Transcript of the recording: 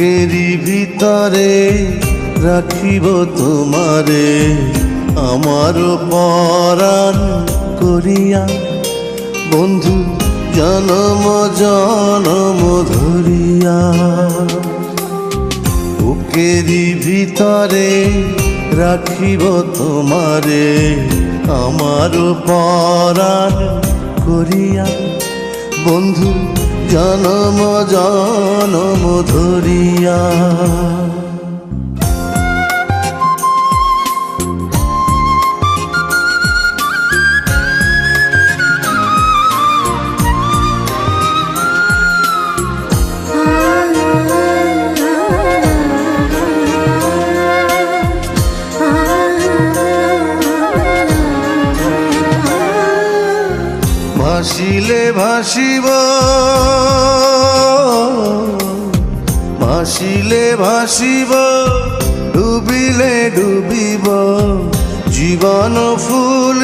বুকেরই ভিতরে রাখিব তোমারে, আমার পরাণ করিয়া। বন্ধু, জনম জনম ধরিয়া। বুকেরই ভিতরে রাখিব তোমারে, আমার পরাণ করিয়া। বন্ধু জনম জনম ধরিয়া ভাসিলে ভাসিব ভাসিলে ভাসিব ডুবিলে ডুবিব জীবন ফুল